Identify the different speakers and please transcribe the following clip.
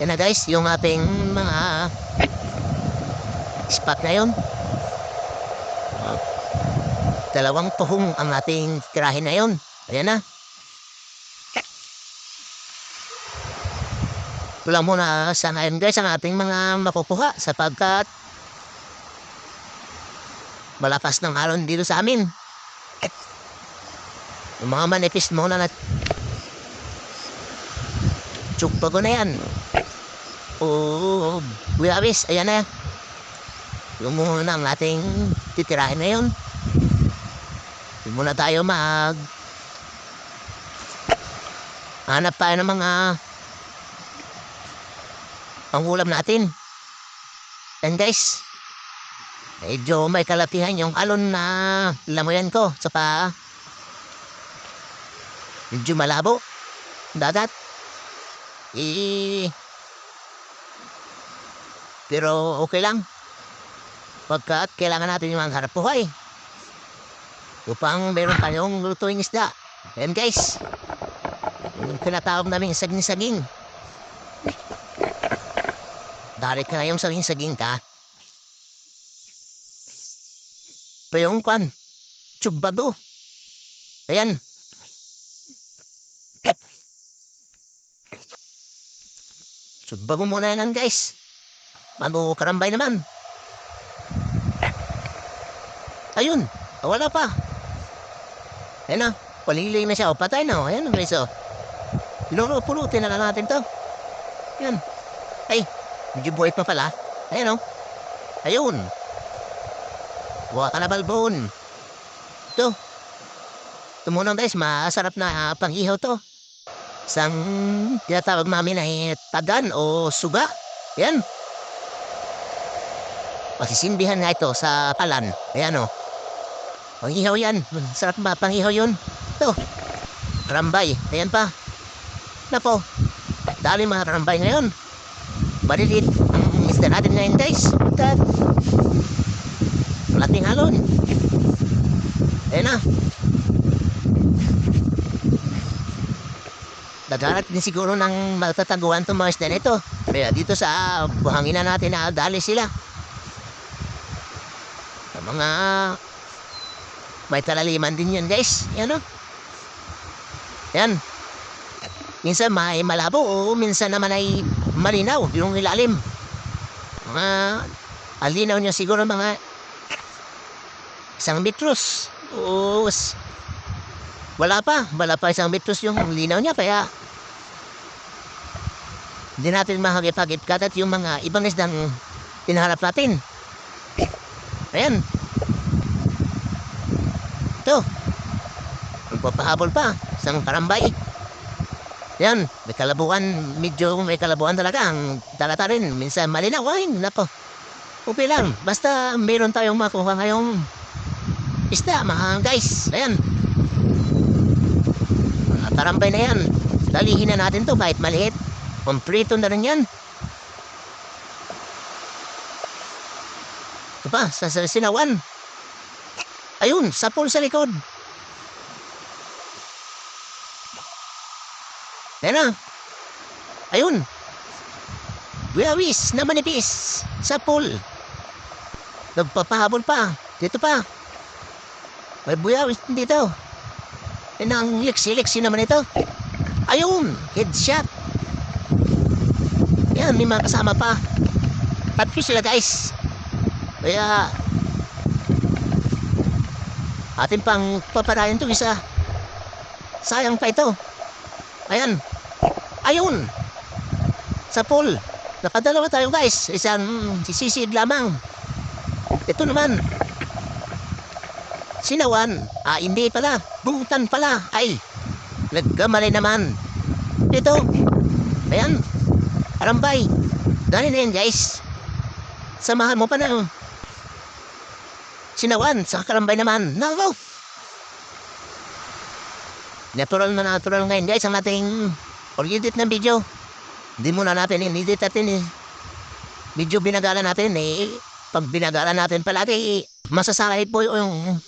Speaker 1: Yan na guys, yung ating mga spot na yun. Dalawang tuhong ang ating tirahin na yun. Ayan na. Wala muna sa ngayon guys ang ating mga makukuha sapagkat malakas ng alon dito sa amin. Yung mga manipis muna na tsukpa na yan. Oo, Buwawis, ayan na. Yung muna ang ating titirahin na yun. Yung muna tayo mag hanap tayo ng mga pangulam natin. And guys, medyo may kalapihan yung alon na lamuyan ko sa paa. Medyo malabo. Dagat. Eh, pero okay lang. Pagkat kailangan natin yung mga harap buhay. Upang meron tayong lutuing isda. Ayan guys. Yung tinatawag namin saging-saging. Dari ka ngayong saging-saging ka. Pa yung kwan. Tsugbado. Ayan. Tsugbado muna yan guys. Ano karambay naman. Ayun. Wala pa. Ayan na. Paliling na siya. O, patay na. O, ayan guys. O. Pinulo-pulutin na lang natin to. Ayan. Ay. Medyo buhay pa pala. Ayan o. Ayun. Buha ka na balbon. Ito. Muna guys. Masarap na uh, panghihaw to. Isang tinatawag namin ay tagan o suga. Ayan. Pasisinbihan nga ito sa palan. Ayan o. Panghihaw yan. Sarap ba? Panghihaw yun. Ito. Rambay. Ayan pa. Napo. Dali mga rambay ngayon. Malilit. Ang isda natin ngayon guys. Tat. Malating halon. Ayan na. Dadarat din siguro ng matataguan itong mga isda nito. Kaya dito sa buhangin na natin na dali sila. Mga may talaliman din yan guys. Yan o. Yan. Minsan may malabo o minsan naman ay malinaw yung ilalim. Mga alinaw niya siguro mga isang metros. O s- wala pa. Wala pa isang metros yung linaw niya kaya hindi natin mahagip-hagip katat yung mga ibang isdang tinaharap natin. Ayan. Ito. Magpapahabol pa. Isang karambay. Yan. May kalabuan. Medyo may kalabuan talaga. Ang talata rin. Minsan malinaw. Ay, nako. Okay lang. Basta meron tayong makuha ngayong isda, mga guys. Ayan. Mga karambay na yan. Dalihin na natin to kahit maliit. Komplito na rin yan. Pa, sa, sa sinawan. Ayun, sapol sa likod. Ayan na. Ayun. Buwawis na manipis. Sapol. Nagpapahabol pa. Dito pa. May buwawis dito. Yan ang liksi-liksi naman ito. Ayun, headshot. Yan, may mga kasama pa. Tatlo sila guys. Kaya atin pang paparayan to isa. Sayang pa ito. Ayan. Ayun. Sa pool. Nakadalawa tayo guys. Isang sisisid lamang. Ito naman. Sinawan. Ah, hindi pala. Butan pala. Ay. Nagkamali naman. Ito. Ayan. Arambay. Dali na yan guys. Samahan mo pa na. Sinawan. Sa karambay naman. Nako. Natural na natural ngayon guys ang ating oriented na video. Hindi muna natin in-edit natin eh. Video binagala natin eh. Pag binagala natin palagi, masasakit po yung